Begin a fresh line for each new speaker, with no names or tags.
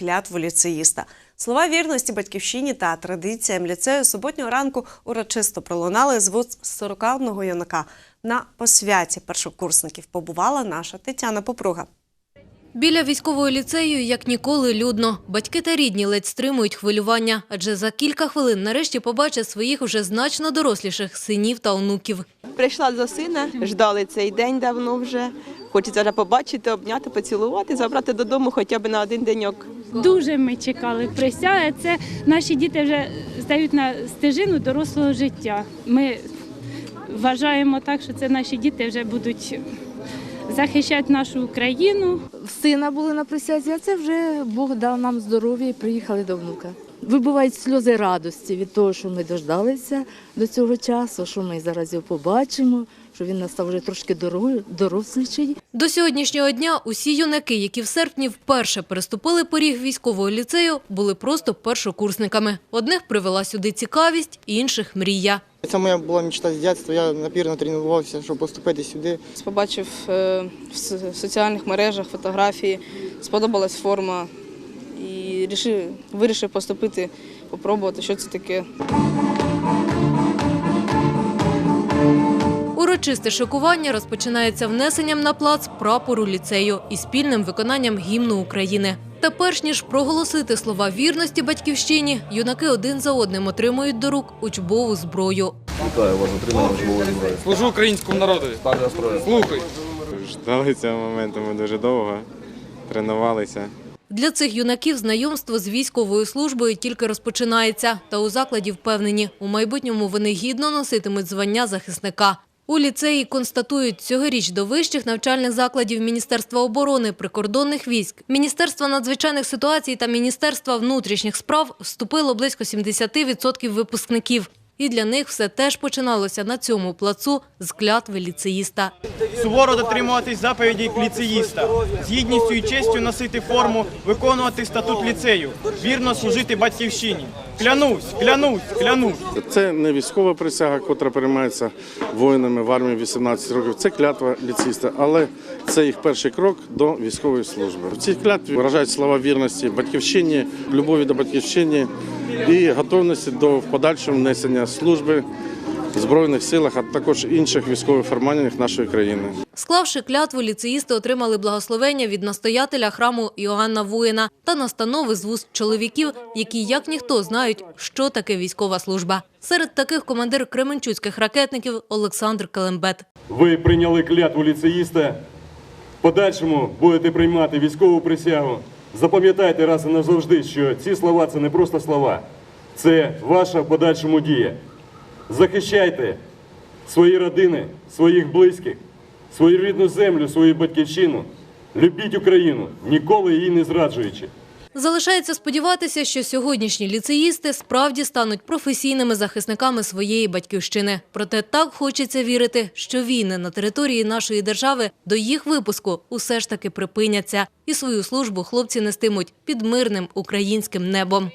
клятву ліцеїста. Слова вірності батьківщині та традиціям ліцею суботнього ранку урочисто пролунали з вуст 41 юнака. На посвяті першокурсників побувала наша Тетяна Попруга.
Біля військового ліцею як ніколи людно. Батьки та рідні ледь стримують хвилювання, адже за кілька хвилин нарешті побачать своїх уже значно доросліших синів та онуків.
Прийшла до сина, ждали цей день давно вже. Хочеться вже побачити, обняти, поцілувати, забрати додому хоча б на один деньок.
Дуже ми чекали присяги. Це наші діти вже стають на стежину дорослого життя. Ми вважаємо так, що це наші діти вже будуть захищати нашу Україну.
В сина були на присязі, а це вже Бог дав нам здоров'я і приїхали до внука. Вибувають сльози радості від того, що ми дождалися до цього часу, що ми зараз його побачимо, що він настав вже трошки доро- доросліший.
До сьогоднішнього дня усі юнаки, які в серпні вперше переступили поріг військового ліцею, були просто першокурсниками. Одних привела сюди цікавість, інших – мрія.
Це моя була мечта з дитинства. Я напірно тренувався, щоб поступити сюди.
Побачив е, в соціальних мережах фотографії, сподобалась форма і рішив, вирішив поступити, попробувати, що це таке.
Урочисте шокування розпочинається внесенням на плац прапору ліцею і спільним виконанням гімну України. Та перш ніж проголосити слова вірності батьківщині, юнаки один за одним отримують до рук учбову зброю.
Вітаю вас отримання живого зброї.
Служу українському народу. Слухай.
Ждали цього моменту ми дуже довго, тренувалися.
Для цих юнаків знайомство з військовою службою тільки розпочинається. Та у закладі впевнені, у майбутньому вони гідно носитимуть звання захисника. У ліцеї констатують, цьогоріч до вищих навчальних закладів Міністерства оборони, прикордонних військ, Міністерства надзвичайних ситуацій та Міністерства внутрішніх справ вступило близько 70% випускників. І для них все теж починалося на цьому плацу з клятви ліцеїста.
суворо дотримуватись заповідей ліцеїста, з гідністю і честю носити форму, виконувати статут ліцею, вірно служити батьківщині. Клянусь, клянусь, клянусь.
Це не військова присяга, котра приймається воїнами в армії 18 років. Це клятва ліциста, але це їх перший крок до військової служби. В цій клятві виражають слова вірності батьківщині, любові до батьківщини і готовності до подальшого внесення служби збройних силах, а також інших військових формуваннях нашої країни.
Склавши клятву, ліцеїсти отримали благословення від настоятеля храму Іоанна Воїна та настанови з вуст чоловіків, які як ніхто знають, що таке військова служба. Серед таких командир кременчуцьких ракетників Олександр Келембет.
Ви прийняли клятву ліцеїста. В подальшому будете приймати військову присягу. Запам'ятайте раз і назавжди, що ці слова це не просто слова, це ваша в подальшому дія. Захищайте свої родини, своїх близьких, свою рідну землю, свою батьківщину. Любіть Україну, ніколи її не зраджуючи.
Залишається сподіватися, що сьогоднішні ліцеїсти справді стануть професійними захисниками своєї батьківщини. Проте так хочеться вірити, що війни на території нашої держави до їх випуску усе ж таки припиняться, і свою службу хлопці нестимуть під мирним українським небом.